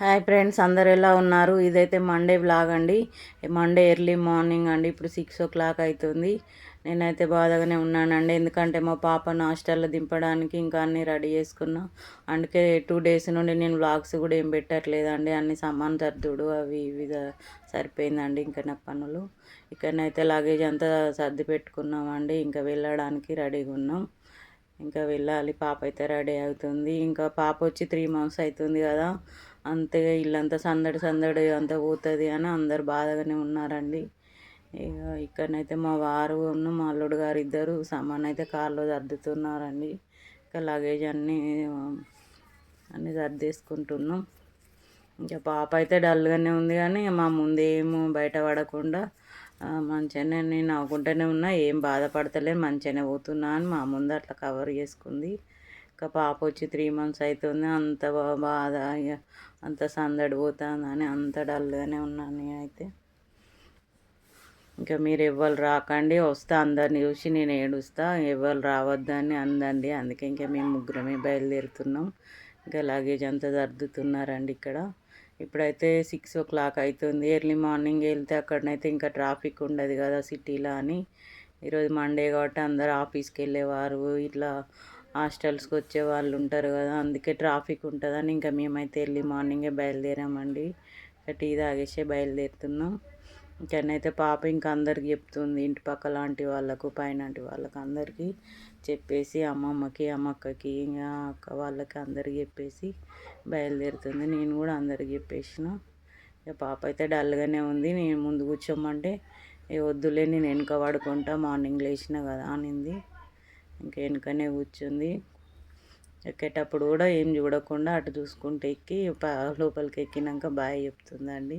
Hi friends అందరు ఎలా ఉన్నారు? ఇదైతే మండే వ్లాగ్ అండి. మండే ఎర్లీ మార్నింగ్ అండి. ఇప్పుడు సిక్స్ ఓ క్లాక్ అవుతుంది నేనైతే బాధగానే ఉన్నానండి. ఎందుకంటే మా పాపను హాస్టల్లో దింపడానికి ఇంకా అన్నీ రెడీ చేసుకున్నా. అందుకే టూ డేస్ నుండి నేను వ్లాగ్స్ కూడా ఏం పెట్టట్లేదండి. అన్ని సమాన్ సర్దుడు అవి ఇవి సరిపోయిందండి ఇంకా నా పనులు. ఇక్కడనైతే లగేజ్ అంతా సర్ది పెట్టుకున్నామండి. ఇంకా వెళ్ళడానికి రెడీగా ఉన్నాం. ఇంకా వెళ్ళాలి. పాప అయితే రెడీ అవుతుంది. ఇంకా పాప వచ్చి త్రీ మంత్స్ అవుతుంది కదా. అంతే ఇల్లంతా సందడి సందడి అంతా పోతుంది అని అందరు బాధగానే ఉన్నారండి. ఇక ఇక్కడనైతే మా వారు ఉన్న మా అల్లుడు గారు ఇద్దరు సామాన్ అయితే కార్లో సర్దుతున్నారండి. ఇంకా లగేజ్ అన్నీ అన్నీ సర్దేసుకుంటున్నాం. ఇంకా పాప అయితే డల్గానే ఉంది కానీ మా ముందు ఏం బయట పడకుండా మంచిగానే నేను నవ్వుకుంటూనే ఉన్నా. ఏం బాధపడతలే మంచిగానే పోతున్నా అని మా ముందు అట్లా కవర్ చేసుకుంది. ఇంకా పాప వచ్చి త్రీ మంత్స్ అవుతుంది అంత బాధ అంత సందడి పోతుందని అంత డల్గానే ఉన్నాను నేనైతే. ఇంకా మీరు ఎవ్వరు రాకండి వస్తా అందరిని చూసి నేను ఏడుస్తా ఎవరు రావద్దని అందండి. అందుకే ఇంకా మేము ముగ్గురమే బయలుదేరుతున్నాం. ఇంకా లగేజ్ అంతా సర్దుతున్నారండి ఇక్కడ. ఇప్పుడైతే సిక్స్ ఓ క్లాక్ అవుతుంది ఎర్లీ మార్నింగ్ వెళ్తే అక్కడనైతే ఇంకా ట్రాఫిక్ ఉండదు కదా సిటీలో అని. ఈరోజు మండే కాబట్టి అందరు ఆఫీస్కి వెళ్ళేవారు. ఇట్లా హాస్టల్స్కి వచ్చే వాళ్ళు ఉంటారు కదా అందుకే ట్రాఫిక్ ఉంటుందని ఇంకా మేమైతే వెళ్ళి మార్నింగే బయలుదేరామండి. ఇంకా టీ తాగేసే బయలుదేరుతున్నాం. ఇంకనైతే పాప ఇంకా అందరికి చెప్తుంది ఇంటి పక్క లాంటి వాళ్ళకు పైనంటి వాళ్ళకు అందరికీ చెప్పేసి అమ్మమ్మకి అమ్మక్కకి ఇంకా అక్క వాళ్ళకి అందరికి చెప్పేసి బయలుదేరుతుంది. నేను కూడా అందరికి చెప్పేసిన. ఇక పాప అయితే డల్గానే ఉంది. నేను ముందు కూర్చోమంటే ఏ వద్దులే నేను వెనుక పడుకుంటా మార్నింగ్ లేచిన కదా అనింది. ఇంకా వెనుకనే కూర్చుంది. ఎక్కేటప్పుడు కూడా ఏం చూడకుండా అటు చూసుకుంటూ ఎక్కి లోపలికి ఎక్కినాక బాయ్ చెప్తుందండి.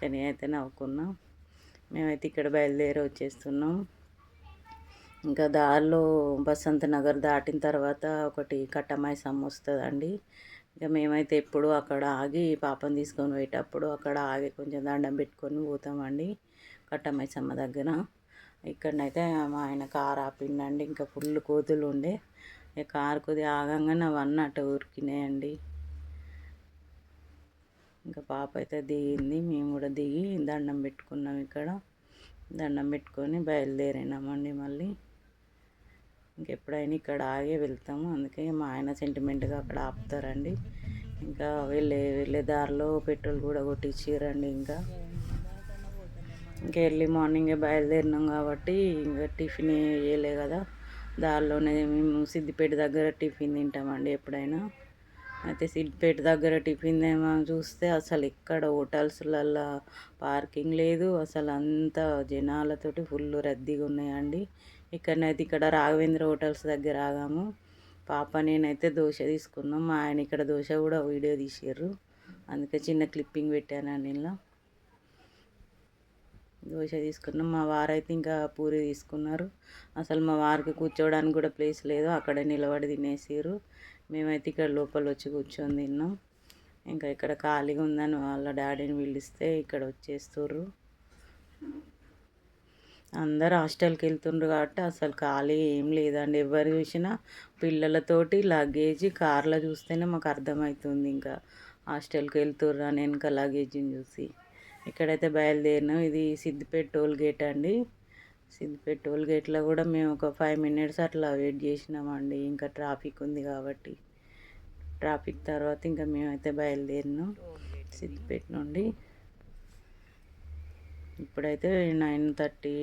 కానీ అయితే నవ్వుకున్నాం. మేమైతే ఇక్కడ బయలుదేరి వచ్చేస్తున్నాం. ఇంకా దారిలో బసంత నగర్ దాటిన తర్వాత ఒకటి కట్టమాయి సమ్మ వస్తుందండి. ఇక మేమైతే ఎప్పుడు అక్కడ ఆగి పాపం తీసుకొని పోయేటప్పుడు అక్కడ ఆగి కొంచెం దండం పెట్టుకొని పోతామండి. కట్టమాయి సమ్మ దగ్గర. ఇక్కడనైతే మా ఆయన కారు ఆపిండండి ఇంకా ఫుల్ కోతులు ఉండే. ఇక కారు కొద్దిగా ఆగంగానే అవన్నీ అటు ఉరికినాయండి. ఇంకా పాప అయితే దిగింది మేము కూడా దిగి దండం పెట్టుకున్నాం ఇక్కడ. దండం పెట్టుకొని బయలుదేరినామండి మళ్ళీ. ఇంకెప్పుడైనా ఇక్కడ ఆగే వెళ్తాము అందుకే మా ఆయన సెంటిమెంట్గా అక్కడ ఆపుతారండి. ఇంకా వెళ్ళే వెళ్ళే దారిలో పెట్రోల్ కూడా కొట్టించారండి ఇంకా. ఇంకా ఎర్లీ మార్నింగే బయలుదేరినాం కాబట్టి ఇంకా టిఫిన్ వేయలే కదా. దారిలోనే మేము సిద్దిపేట దగ్గర టిఫిన్ తింటామండి ఎప్పుడైనా. అయితే సిద్దిపేట దగ్గర టిఫిన్ ఏమో చూస్తే అసలు ఇక్కడ హోటల్స్లల్లో పార్కింగ్ లేదు. అసలు అంత జనాలతోటి ఫుల్ రద్దీగా ఉన్నాయండి. ఇక్కడనైతే ఇక్కడ రాఘవేంద్ర హోటల్స్ దగ్గర ఆగాము. పాప నేనైతే దోశ తీసుకున్నాం. మా ఆయన ఇక్కడ దోశ కూడా వీడియో తీసారు అందుకే చిన్న క్లిప్పింగ్ పెట్టాను ఇలా దోశ తీసుకున్నాం. మా వారైతే ఇంకా పూరి తీసుకున్నారు. అసలు మా వారికి కూర్చోవడానికి కూడా ప్లేస్ లేదు. అక్కడే నిలబడి తినేసారు మేమైతే ఇక్కడ లోపల వచ్చి కూర్చొని తిన్నాం. ఇంకా ఇక్కడ ఖాళీగా ఉందని వాళ్ళ డాడీని పిలిస్తే ఇక్కడ వచ్చేస్తుర్రు. అందరు హాస్టల్కి వెళ్తుండ్రు కాబట్టి అసలు ఖాళీ ఏం లేదండి. ఎవరు చూసినా పిల్లలతోటి లగేజ్ కార్లో చూస్తేనే మాకు అర్థమవుతుంది. ఇంకా హాస్టల్కి వెళ్తుర్రు అని వెనక లగేజ్ని చూసి. ఇక్కడైతే బయలుదేరినాం. ఇది సిద్దిపేట టోల్ గేట్ అండి. సిద్దిపేట టోల్ గేట్లో కూడా మేము ఒక ఫైవ్ మినిట్స్ అట్లా వెయిట్ చేసినామండి. ఇంకా ట్రాఫిక్ ఉంది కాబట్టి. ట్రాఫిక్ తర్వాత ఇంకా మేమైతే బయలుదేరినాం సిద్దిపేట నుండి. ఇప్పుడైతే నైన్ థర్టీ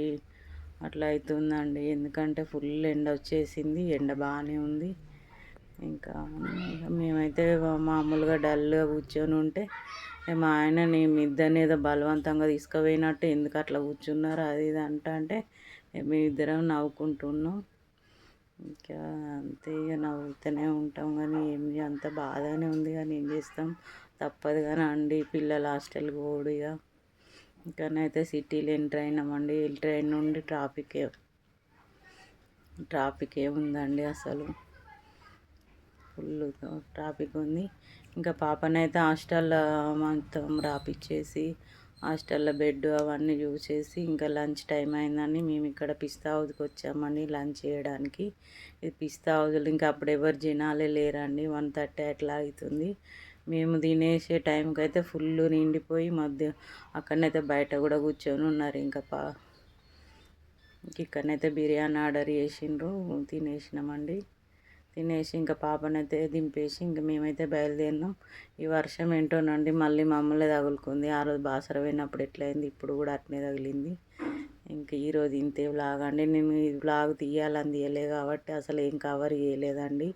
అట్లా అవుతుందండి. ఎందుకంటే ఫుల్ ఎండ వచ్చేసింది. ఎండ బాగానే ఉంది. ఇంకా మేమైతే మామూలుగా డల్గా కూర్చొని ఉంటే మా ఆయన నీ ఇద్దరిని ఏదో బలవంతంగా తీసుకుపోయినట్టు ఎందుకు అట్లా కూర్చున్నారు అది ఇది అంట అంటే ఇక మేము ఇద్దరం నవ్వుకుంటున్నాం. ఇంకా అంతే ఇక నవ్వుతూనే ఉంటాం కానీ ఏమి అంత బాధనే ఉంది కానీ ఏం చేస్తాం. తప్పదు కానీ అండి పిల్లల హాస్టల్కి పోడు ఇక. ఇంకనైతే సిటీలో ఎంటర్ అయినామండి ట్రైన్ నుండి ట్రాఫిక్ ట్రాఫిక్ ఏముందండి అసలు. ఫుల్ ట్రాఫిక్ ఉంది. ఇంకా పాపనైతే హాస్టల్లో మొత్తం రాపిచ్చేసి హాస్టల్లో బెడ్ అవన్నీ చూసేసి ఇంకా లంచ్ టైం అయిందని మేము ఇక్కడ పిస్తా హౌస్కి వచ్చామని లంచ్ చేయడానికి. ఇది పిస్తా హౌస్లో ఇంకా అప్పుడు ఎవరు జనాలే లేరండి. వన్ థర్టీ అట్లా అవుతుంది మేము తినేసే టైంకి అయితే ఫుల్ నిండిపోయి మధ్య అక్కడనైతే బయట కూడా కూర్చొని ఉన్నారు. ఇంకా పా ఇక్కడనైతే బిర్యానీ ఆర్డర్ చేసిండ్రు తినేసినామండి. తినేసి ఇంకా పాపనైతే దింపేసి ఇంకా మేమైతే బయలుదేరినాం. ఈ వర్షం ఏంటోనండి మళ్ళీ మమ్మల్ని తగులుకుంది. ఆ రోజు బాసర పోయినప్పుడు ఎట్లయింది? ఇప్పుడు కూడా అట్నే తగిలింది. ఇంక ఈరోజు ఇంతే వ్లాగ్ అండి. నేను ఈ వ్లాగ్ తీయాలని తీయలే కాబట్టి అసలు ఏం కవర్ చేయలేదండి.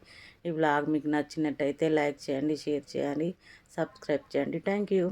ఈ వ్లాగ్ మీకు నచ్చినట్టయితే లైక్ చేయండి షేర్ చేయండి సబ్స్క్రైబ్ చేయండి. Thank you.